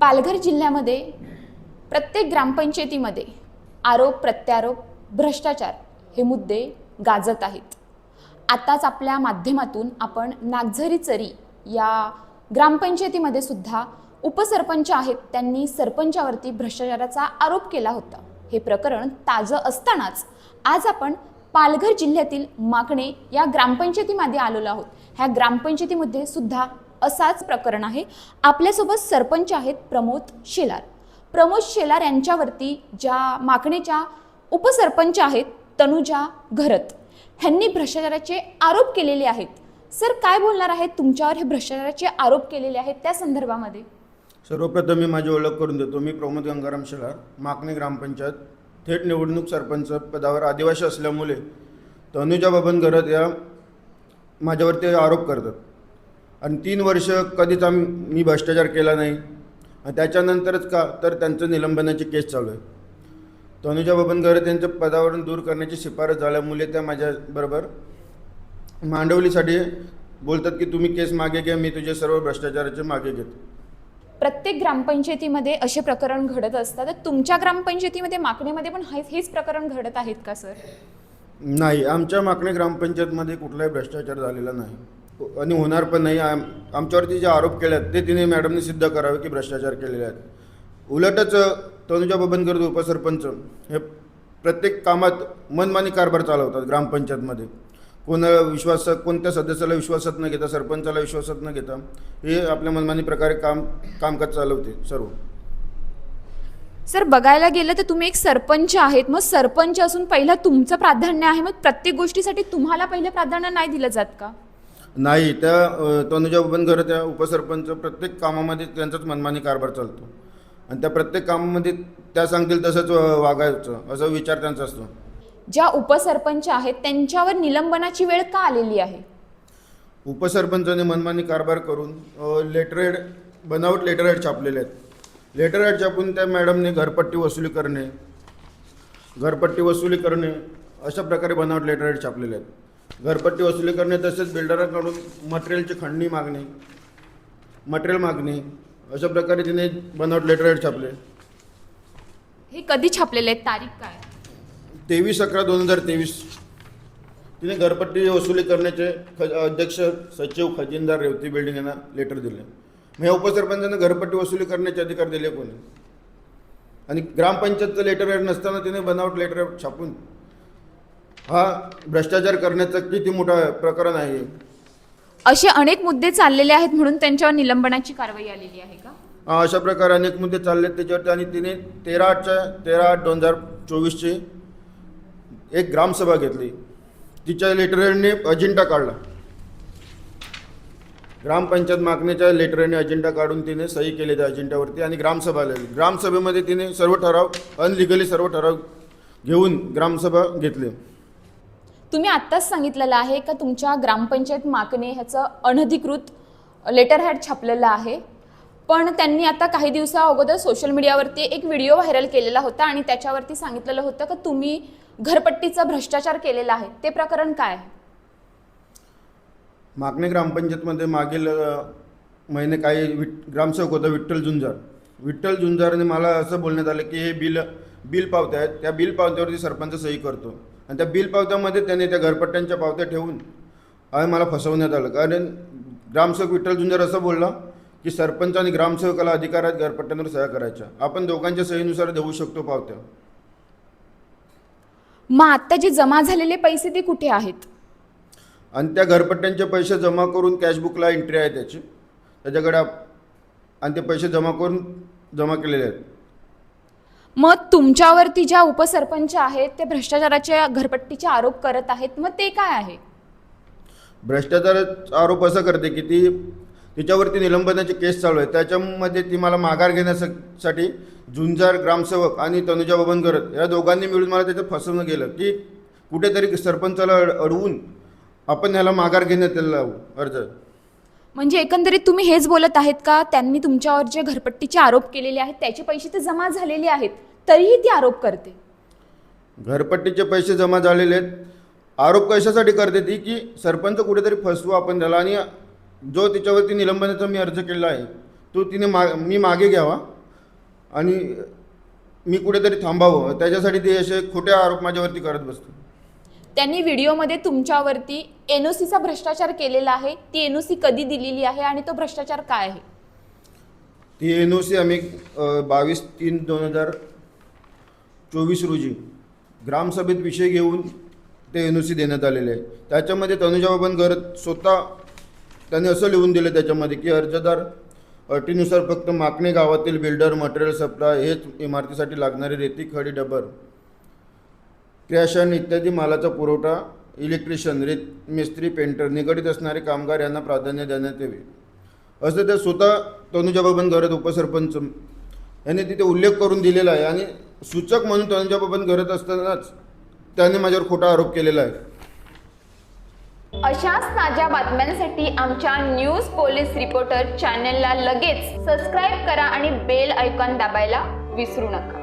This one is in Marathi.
पालघर जिल्ह्यामध्ये प्रत्येक ग्रामपंचायतीमध्ये आरोप प्रत्यारोप भ्रष्टाचार हे मुद्दे गाजत आहेत. आताच आपल्या माध्यमातून आपण नागझरी चरी या ग्रामपंचायतीमध्ये सुद्धा उपसरपंच आहेत त्यांनी सरपंचावरती भ्रष्टाचाराचा आरोप केला होता. हे प्रकरण ताजं असतानाच आज आपण पालघर जिल्ह्यातील माकणे या ग्रामपंचायतीमध्ये आलेलो आहोत. ह्या ग्रामपंचायतीमध्ये सुद्धा असाच प्रकरण आहे. आपल्यासोबत सरपंच आहेत प्रमोद शेलार. प्रमोद शेलार यांच्यावरती ज्या माकणेच्या उपसरपंच आहेत तनुजा घरत ह्यांनी भ्रष्टाचाराचे आरोप केलेले आहेत. सर काय बोलणार आहेत? तुमच्यावर हे भ्रष्टाचाराचे आरोप केलेले आहेत त्या संदर्भामध्ये? सर्वप्रथम मी माझी ओळख करून देतो. मी प्रमोद गंगाराम शेलार माकणे ग्रामपंचायत थेट निवडणूक सरपंच पदावर आदिवासी असल्यामुळे तनुजा बबन घरत या माझ्यावरती आरोप करतात. आणि तीन वर्ष कधीच आम्ही मी भ्रष्टाचार केला नाही. आणि त्याच्यानंतरच का तर त्यांचं निलंबनाची केस चालू आहे. तनुजा बबन गरज यांच्या पदावरून दूर करण्याची शिफारस झाल्यामुळे त्या माझ्याबरोबर मांडवलीसाठी बोलतात की तुम्ही केस मागे घ्या मी तुझे सर्व भ्रष्टाचाराचे मागे घेतो. प्रत्येक ग्रामपंचायतीमध्ये असे प्रकरण घडत असतात. तर तुमच्या ग्रामपंचायतीमध्ये माकणेमध्ये पण हे- हेच प्रकरण घडत आहेत का सर? नाही आमच्या माकणे ग्रामपंचायतमध्ये कुठलाही भ्रष्टाचार झालेला नाही. हो, आणि होणार पण नाही. आम आमच्यावरती जे आरोप केले आहेत ते तिने मॅडमने सिद्ध करावे की भ्रष्टाचार केलेले आहेत. उलटच तनुजा बबनकर उपसरपंच. हे प्रत्येक कामात मनमानी कारभार चालवतात ग्रामपंचायतमध्ये. कोणाला विश्वास कोणत्या सदस्याला विश्वासात न घेता सरपंचाला विश्वासात न घेता हे आपल्या मनमानी प्रकारे काम कामकाज चालवते सर्व. सर बघायला गेलं तर तुम्ही एक सरपंच आहेत. मग सरपंच असून पहिला तुमचं प्राधान्य आहे. मग प्रत्येक गोष्टीसाठी तुम्हाला पहिलं प्राधान्य नाही दिलं जात का? नाही त्या तनुजा बबनकर त्या उपसरपंच प्रत्येक कामामध्ये त्यांचाच मनमानी कारभार चालतो. आणि त्या प्रत्येक कामामध्ये त्या सांगतील तसंच वागायचं असा विचार त्यांचा असतो. ज्या उपसरपंच आहेत त्यांच्यावर निलंबनाची वेळ का आलेली आहे? उपसरपंचाने मनमानी कारभार करून लेटरहेड बनावट लेटरहेड छापलेले आहेत. लेटरहेड छापून त्या मॅडमने घरपट्टी वसुली करणे घरपट्टी वसुली करणे अशा प्रकारे बनावट लेटरहेड छापलेले आहेत. घरपट्टी वसुली करणे तसेच बिल्डरांकडून मटेरियलची खंडणी मागणे मटेरियल मागणे अशा प्रकारे तिने बनावट लेटरहेड छापले. हे कधी छापलेले आहेत? तारीख काय? तेवीस अकरा दोन हजार तेवीस. तिने घरपट्टी वसुली करण्याचे ख अध्यक्ष सचिव खजिनदार रेवती बिल्डिंग यांना लेटर दिले. मग या उपसरपंचांना घरपट्टी वसुली करण्याचे अधिकार दिले कोणी? आणि ग्रामपंचायतचं लेटर हेड नसताना तिने बनावट लेटर छापून हा भ्रष्टाचार करण्याचं किती मोठा प्रकरण आहे. असे अनेक मुद्दे चाललेले आहेत म्हणून त्यांच्यावर निलंबनाची कारवाई आलेली आहे का? हा, अशा प्रकारे अनेक मुद्दे चालले आहेत त्याच्यावरती आणि तिने तेरा आठच्या तेरा आठ दोन हजार चोवीसची एक ग्रामसभा घेतली. तिच्या लेटरहेडने अजेंडा काढला. ग्रामपंचायत मागणीच्या लेटरहेडने अजेंडा काढून तिने सही केली त्या अजेंड्यावरती आणि ग्रामसभा आलेली. ग्रामसभेमध्ये तिने सर्व ठराव अनलिगली सर्व ठराव घेऊन ग्रामसभा घेतली. तुम्ही आत्ताच सांगितलेलं आहे का तुमच्या ग्रामपंचायत माकणे ह्याचं अनधिकृत लेटर हॅड छापलेलं आहे? पण त्यांनी आता काही दिवसा अगोदर सोशल मीडियावरती एक व्हिडिओ व्हायरल केलेला होता आणि त्याच्यावरती सांगितलेलं होतं का तुम्ही घरपट्टीचा भ्रष्टाचार केलेला आहे. ते प्रकरण काय आहे? मागणे ग्रामपंचायतमध्ये मागील महिने काही विट ग्रामसेवक होता विठ्ठल झुंजार. विठ्ठल झुंजारने मला असं बोलण्यात आलं की हे बिल बिल पावत्या आहेत त्या बिल पावत्यावरती सरपंच सही करतो. आणि त्या बिल पावत्यामध्ये त्याने त्या घरपट्ट्यांच्या पावत्या ठेवून आणि मला फसवण्यात आलं. कारण ग्रामसेवक विठ्ठल झुंजार असं बोलला की सरपंच आणि ग्रामसेवकाला अधिकार आहेत घरपट्ट्यांवर सह्या करायच्या. आपण दोघांच्या सहीनुसार देऊ शकतो पावत्या. मग आता जे जमा झालेले पैसे ते कुठे आहेत? आणि त्या घरपट्ट्यांचे पैसे जमा करून कॅशबुकला एंट्री आहे त्याची. त्याच्याकडे आणि ते पैसे जमा करून जमा केलेले आहेत. मग तुमच्यावरती ज्या उपसरपंच आहेत ते भ्रष्टाचाराच्या घरपट्टीचे आरोप करत आहेत मग ते काय आहे? भ्रष्टाचाराचा आरोप असा करते की ती तिच्यावरती निलंबनाची केस चालू आहे त्याच्यामध्ये ती मला माघार घेण्यासाठी झुंजार ग्रामसेवक आणि तनुजा बबनकर या दोघांनी मिळून मला त्याच्यात फसवणं गेलं की कुठेतरी सरपंचाला अड अडवून आपण याला माघार घेण्यात लावू अर्ज. म्हणजे एकंदरीत तुम्ही हेच बोलत आहेत का? त्यांनी तुमच्यावर जे घरपट्टीचे आरोप केलेले आहेत त्याचे पैसे तर जमा झालेले आहेत. तरीही ती आरोप करते. घरपट्टीचे पैसे जमा झालेले आहेत. आरोप कशासाठी करते ती की सरपंच कुठेतरी फसवू आपण त्याला आणि जो तिच्यावरती निलंबनाचा मी अर्ज केला आहे तो तिने मा मी मागे घ्यावा आणि मी कुठेतरी थांबावं. त्याच्यासाठी ते असे खोटे आरोप माझ्यावरती करत बसतो त्यांनी व्हिडिओमध्ये तुमच्यावरती एन ओ सीचा भ्रष्टाचार केलेला आहे. ती एन ओ सी कधी दिलेली आहे आणि तो भ्रष्टाचार काय आहे? ती एन ओ सी आम्ही बावीस तीन दोन हजार चोवीस रोजी ग्रामसभेत विषय घेऊन ते एन ओ सी देण्यात आलेले आहे त्याच्यामध्ये तनुजा बबन स्वतः त्यांनी असं लिहून दिलं त्याच्यामध्ये की अर्जदार अटीनुसार फक्त माकणे गावातील बिल्डर मटेरियल सप्लाय हेच इमारतीसाठी लागणारे रेती खडी डबर क्रॅशन इत्यादी मालाचा पुरवठा इलेक्ट्रिशियन रेत मिस्त्री पेंटर निगडित असणारे कामगार यांना प्राधान्य देण्यात यावे. असं त्या स्वतः तनुजा बबन उपसरपंच यांनी तिथे उल्लेख करून दिलेला आहे आणि सूचक म्हणून तनुजा करत असतानाच त्याने माझ्यावर खोटा आरोप केलेला आहे. अशाच ताज्या बातम्यांसाठी आमच्या न्यूज पोलीस रिपोर्टर चॅनलला लगेच सबस्क्राईब करा आणि बेल ऐकॉन दाबायला विसरू नका.